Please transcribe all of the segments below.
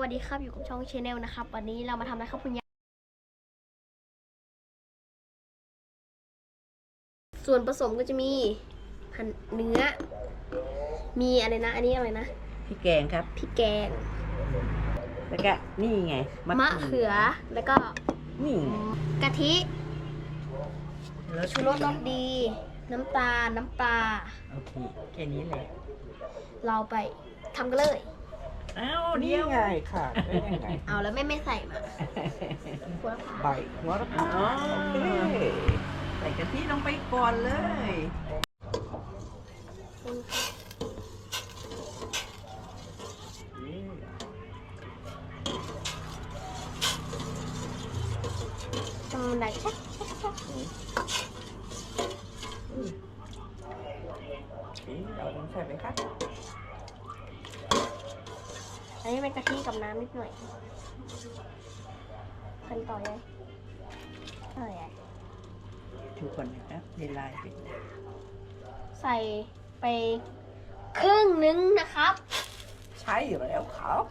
วัสดีครับอยู่กับช่องชาแนลนะครับ วันนี้เรามาทำอะไรครับคุณยายส่วนผสมก็จะมีหั่นเนื้อ มีอะไรนะ อันนี้อะไรนะพี่แกงครับ พริกแกงแล้วก็นี่ไงมะเขือแล้วก็นี่กะทิรสชูรสรสดี น้ำตาลน้ำปลาโอเคแค่นี้เลยเราไปทำกันเลย อ้าวนี่เดียวไงค่ะได้ยังไงเอาแล้วไม่ไม่ใส่มาหัวละพาใบหัวละพาอ๋อโอเคใส่กะทิลงไปก่อนเลย ทำมันได้ชักชักชักนี่เราต้องใส่ไหมคะ อันนี้เป็นกะทิกับน้ำนิดหน่อยขั้นต่อยังเท่าไหร่ดูก่อนนะครับในลายเป็นใส่ไปครึ่งนึงนะครับ ใช่แล้วครับ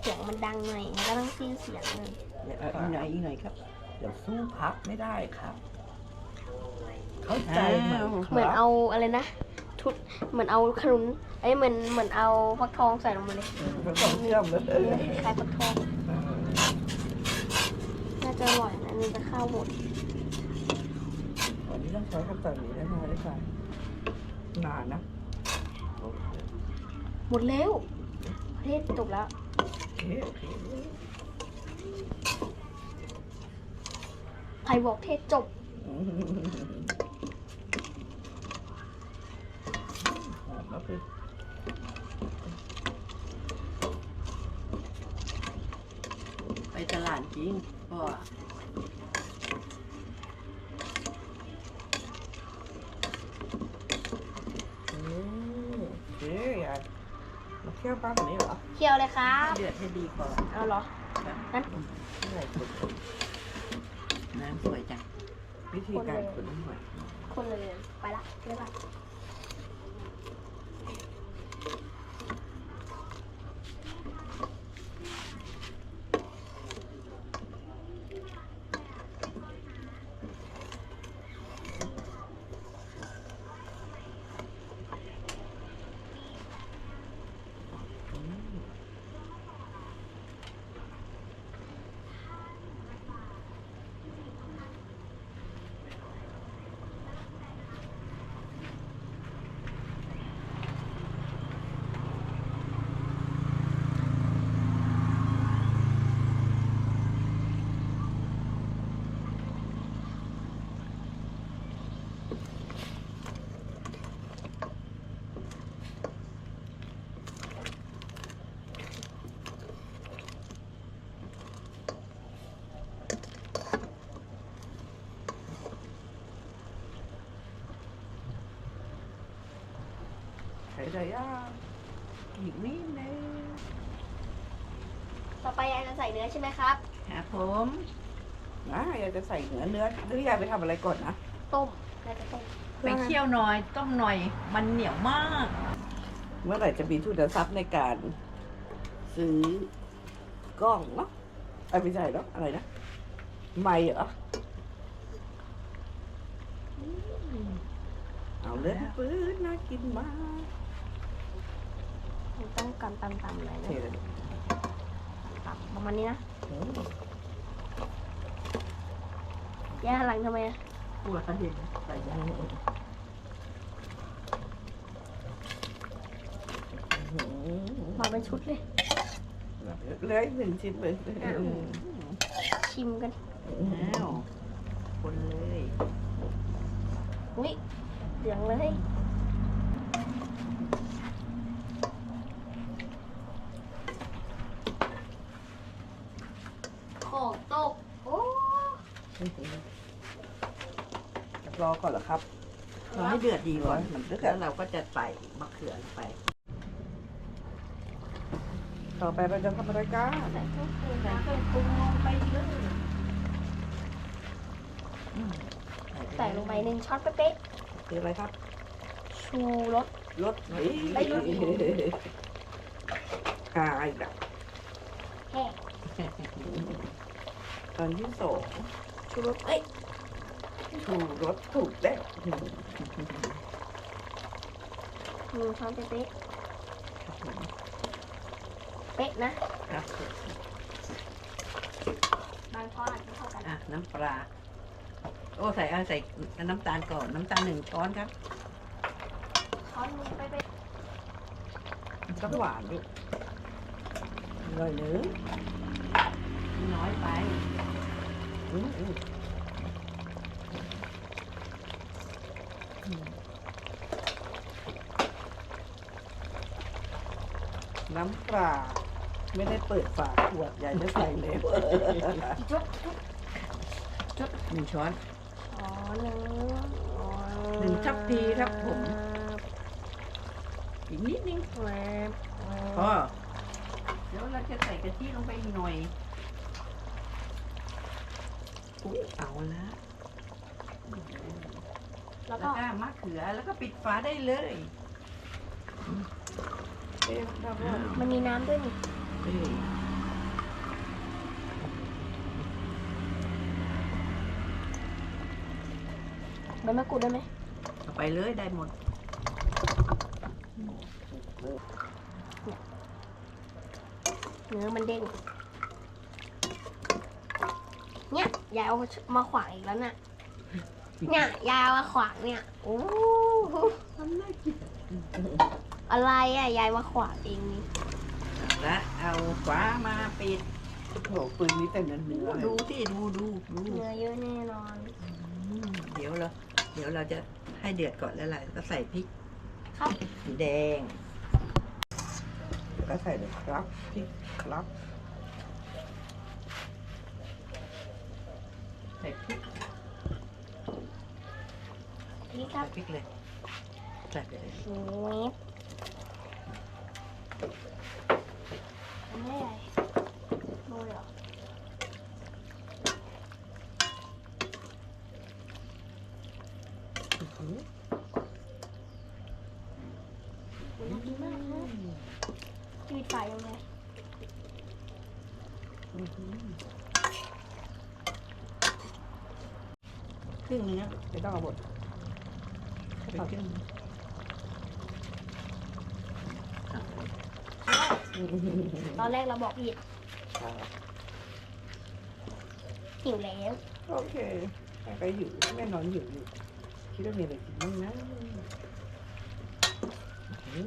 เสียงมันดังหน่อยมันก็ต้องสิ้นเสียงหน่อยเดี๋ยวเอาอีกหน่อยอีกหน่อยครับ เดี๋ยวสู้พักไม่ได้ครับ เข้าใจไหมอ้าวครับเหมือนเอาอะไรนะ ทุดเหมือนเอาขนุนไอ้ยเหมือนเหมือนเอาฟักทองใส่ลงมาเลยมันต้องเชื่อมเลยคล้ายฟักทองน่าจะอร่อยนะนี่จะข้าวหมดวันนี้ต้องใช้ขั้นตอนนี้ได้ไหมได้ค่ะนานนะโอเคหมดแล้วประเทศจบแล้วโอเคโอเคใครบอกเทศจบ อืมหอมแล้วคือ ไปตลาดจ ริงก็อืมโอเคยายมาเที่ยวบ้านแบบนี้เหรอ เคี่ยวเลยครับ เดือดให้ดีก่อนเอาเหรอครับงั้นนี่ไงคุณน้ำสวยจัง วิธีการขุดน้ำหอยคนเลย ไปละเรียบร้อย ใช้ได้ยากอีกนิดนึงต่อไปยายจะใส่เนื้อใช่ไหมครับ ครับผมนะอยากจะใส่เนื้อเนื้อหรือยายไปทำอะไรก่อนนะ ต้มยายจะต้มไปเคี่ยวหน่อย ต้มหน่อย มันเหนียวมาก เมื่อไหร่จะมีทุนทรัพย์ในการ ซื้อกล้องเนาะไอ้ยไม่ใช่เนาะอะไรนะไม่เหรออืมเอาเลยปื้ดน่ากินมาก มันต้องกันตำๆหน่อยเทนะเลยตำๆประมาณนี้นะอืมยายหันหลังทำไมอะกลัวกระเด็นใส่ยาอืมมาเป็นชุดเลย เหลืออีกหนึ่งชิ้นเลยอืม ชิมกันอ้าวคนเลย อุ้ยเหลืองเลยของตก โอ้ รอก่อนเหรอครับเราให้เดือดดีก่อนมันเดือดแล้วเราก็จะใส่มะเขือลงไป ต่อไปเราจะทำอะไรกันใส่เครื่องปรุงใส่นะเครื่องปรุงลงไปเลยอืมใส่ลงไปหนึ่งช้อนเป๊ะคืออะไรครับๆชูรสรสไอ้รสหายแบบแห้งตอนที่สองชูรสเอ้ย ชูรสถูกแล้วหนึ่งช้อนเป๊ะครับผมๆเป๊ะนะครับบางช้อนอาจจะเท่ากันอะน้ำปลา โอ้ใส่เอาใส่น้ำตาลก่อนน้ำตาลหนึ่งช้อนครับช้อนนึงเป๊ะก็หวานด้วยอร่อยเนื้อน้อยไปอืมอืม น้ำปลาไม่ได้เปิดฝาขวดใหญ่จะใส่เลยๆจุ๊บหนึ่งช้อนอ๋อหนึ่งอ๋อหนึ่งทัพพีครับผมอีกนิดนึงแหวบพอเดี๋ยวเราจะใส่กะทิลงไปอีกหน่อยอุ๊ยเอาละแล้วแล้วก็ก็มะเขือแล้วก็ปิดฝาได้เลยเอ๊ะทำว่า มันมีน้ำด้วยนี่เอ้ยใบมะกรูดได้ไหมเอาไปเลยได้หมดเนื้อมันเด้ง เนี่ยยายเอามาขวางอีกแล้วน่ะ เนี่ยยายเอามาขวางเนี่ย โอ้โหทำได้กิน อะไรอะยายมาขวางเองนี่แล้วเอาฝามาปิดโอ้โหปืนนี้แต่เนื้อเนื้อเลดูยที่ดูดูดูเนื้อเยอะแน่นอนอืมเดี๋ยวเราเดี๋ยวเราจะให้เดือดก่อนแล้วเราก็ใส่พริกครับสีแดงแล้วก็ใส่เลยครับพริกครับ ใส่พริกนี่ครัใส่บพริกเลยใส่ไปเลย เวฟ อันนี้อะไรโรยเหรออื้อหืออุ๊ยน่ากินมากนะจืดไฟยังไงครึ่งนึงนะไม่ต้องเอาหมดเป็นครึ่ง ตอนแรกเราบอกผิดครับหิวแล้วโอเคแม่ก็อยู่แม่นอนอยู่อยู่คิดว่ามีอะไรกินบ้างนะ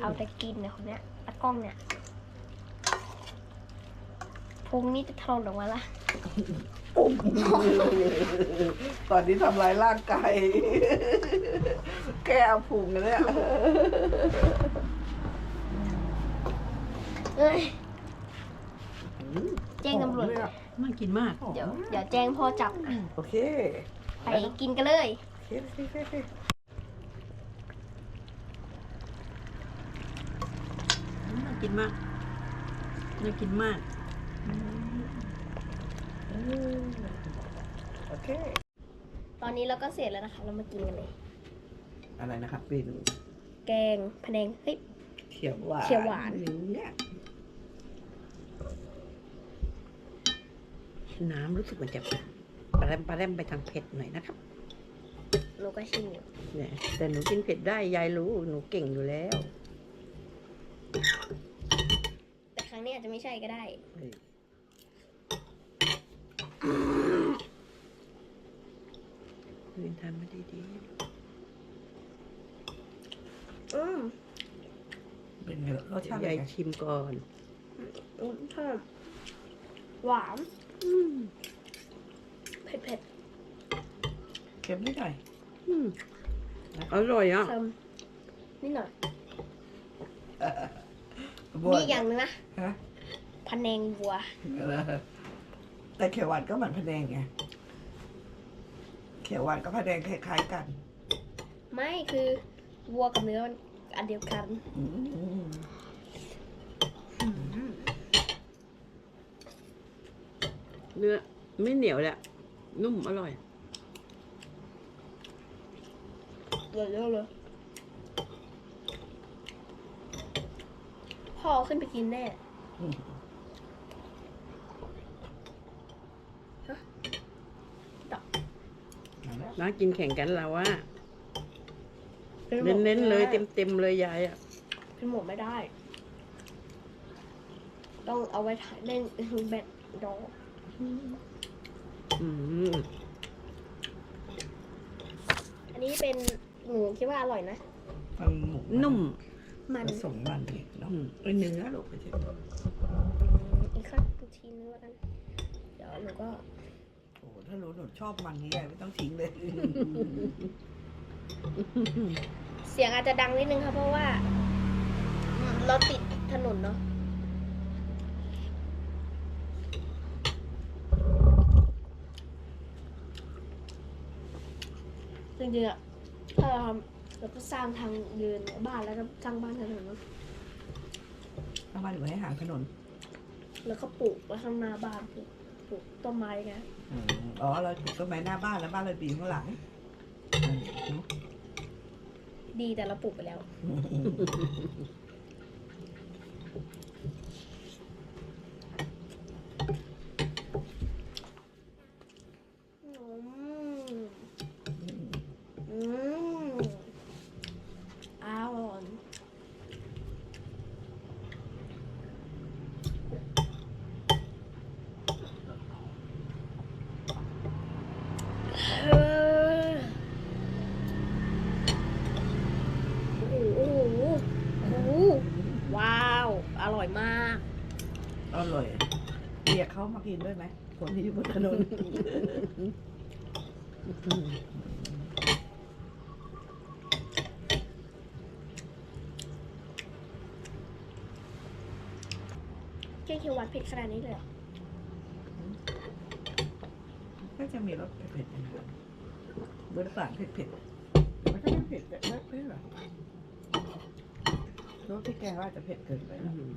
เอาแต่กินเนี่ยคนเนี้ยตะกล้องเนี่ยพุงนี่จะทะลอนออกมาละ ตอนนี้ทำลายร่างกาย แก้เอาพุงกันเนี่ย เอ้ยอืมแจ้งตำรวจหอมเลยอะน่ากินมากหอมเดี๋ยวมากเดี๋ยวแจ้งพ่อจับ โอเคไปกินกันเลย โอเคโอเคโอเคโอเคน่ากินมาก น่ากินมาก อืมโอเค ตอนนี้เราก็เสร็จแล้วนะคะ เรามากินกันเลย อะไรนะครับเป็นแกงพะแนงเฮ้ยเขียวหวานเขียวหวานเนี่ย น้ำรู้สึกมันจะปลาแรมปลาแรมไปทางเผ็ดหน่อยนะครับหนูก็ชิมอยู่เนี่ยแต่หนูกินเผ็ดได้ยายรู้หนูเก่งอยู่แล้ว แต่ครั้งนี้อาจจะไม่ใช่ก็ได้เรียนทำมาดีอืมเป็นไงรสๆชาติยายเป็นไงชิมก่อนอืมชอบหวาน เผ็ดเผ็ดเค็มนิดหน่อยอืมอร่อยอะๆเค็มนิดหน่อย บัวมีอีกอย่างหนึงนะฮะพะแนงวัว แต่เขียวหวานก็เหมือนพะแนงไง เขียวหวานกับพะแนงคล้าย ๆ กัน ไม่คือวัวกับเนื้อมันอันเดียวกัน อืม เนื้อไม่เหนียวแหละ นุ่มอร่อยเดี๋ยวเเลยพ่อขึ้นไปกินแน่น้ากินแข่งกันเราว่าเน้นๆเลยเต็มๆเลยยายอะเป็นหมดไม่ได้ ต้องเอาไว้ถ่ายเล่นแบทดอ อืมอันนี้เป็นหนูคิดว่าอร่อยนะ มันหมูนุ่ม มันผสมมันอีกเนาะอืม เอ้ยเนื้อลูกไม่ใช่อีกสักทีนึงแล้วกัน เดี๋ยวหนูก็โอ้โหถ้ารู้หนูชอบมันนี้ยายไม่ต้องทิ้งเลยเสียงอาจจะดังนิดนึงครับเพราะว่า เราติดถนนเนาะ จริงๆอะถ้าเราทำเราก็สร้างทางเดินบ้านแล้วก็สร้างบ้านถนนเนอะถ้ามันอยู่ให้ห่างถนนแล้วก็ปลูกไว้ข้างหน้าบ้านปลูกปลูกต้นไม้ไงอืมอ๋อเราปลูกต้นไม้หน้าบ้านแล้วบ้านเราปีนข้างหลังอืมเนอะดีแต่เราปลูกไปแล้ว อืมอืมอร่อยเออโอ้โหโอ้โหโอ้โหว้าว อร่อยมาก อร่อย เรียกเขามากินด้วยไหมคนที่อยู่บนถนนเจ๊เขียวหวานเผ็ดขนาดนี้เลยเหรอก็จะมีรสเผ็ดๆนะครับรสฝาดเผ็ดๆมันก็ไม่เผ็ดแบบนั้นไม่หรอรสที่แกว่าจะเผ็ดเกินไปอืนะม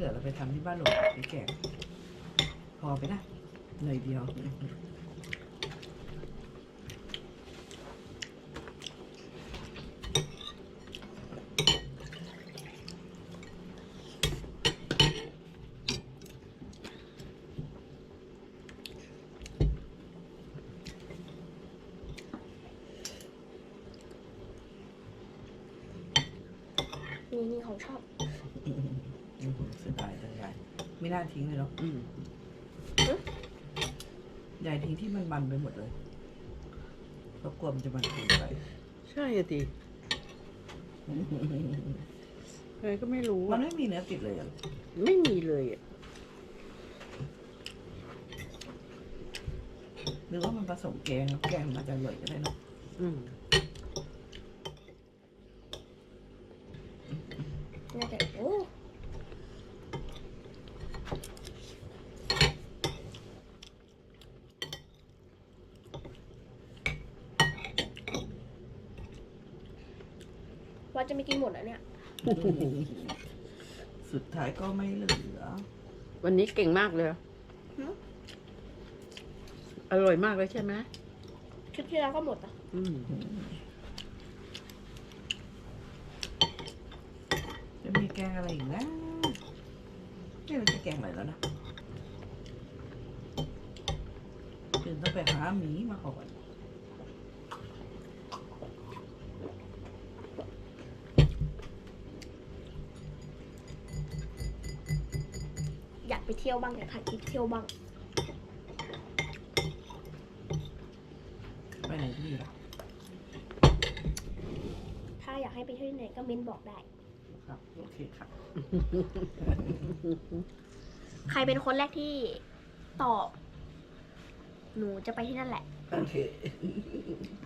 เหลือเราไปทำที่บ้านหลวงที่แกงพอไปนะหน่อยเดียวนี่นี่ของชอบ เสียดายจังยายไม่น่าทิ้งเลยเนาะอืมยายทิ้งที่มันมันไปหมดเลยเพราะกลัวมันจะมันเกินไปใช่อะดิใครก็ไม่รู้มัอะนไม่มีเนื้อติดเลยอะไม่มีเลยอะหรือว่ามันผสมแกงแล้วแกงมันจะอร่อยก็ได้เนอะอืม น่าจะโอ้ว่าจะไม่กินหมดอะเนี่ย สุดท้ายก็ไม่เหลือ วันนี้เก่งมากเลยหืออร่อยมากเลยใช่ไหมคลิปที่แล้วก็หมดอะอืมจะมีแกงอะไรอีกนะนี่เราจะแกงอะไรแล้วนะตื่นต้องไปหาหมีมาก่อน อยากไปเที่ยวบ้างอยากถ่ายคลิปเที่ยวบ้าง ไปไหนดีล่ะถ้าอยากให้ไปเที่ยวที่ไหนก็เม้นบอกได้ ครับโอเคครับใครเป็นคนแรกที่ตอบ หนูจะไปที่นั่นแหละ โอเค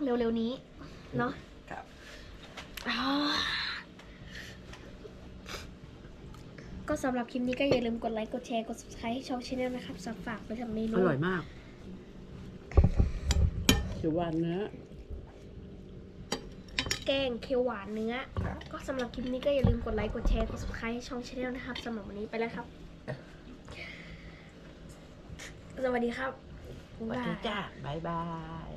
เร็วๆนี้ เนาะครับ อ่า ก็สำหรับคลิปนี้ก็อย่าลืมกดไลค์ กดแชร์ กด subscribe ให้ช่องช anel นะครับสำหรับฝากไปทำเมนู อร่อยมากเขียวหวานเนื้อ แกงเขียวหวานเนื้อครับก็สำหรับคลิปนี้ก็อย่าลืมกดไลค์ กดแชร์ กด subscribe ให้ช่องช anel นะครับสำหรับวันนี้ไปแล้วครับ สวัสดีครับ สวัสบ๊ายดีบายจ้าบายบาย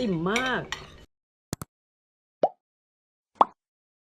อิ่มมากบ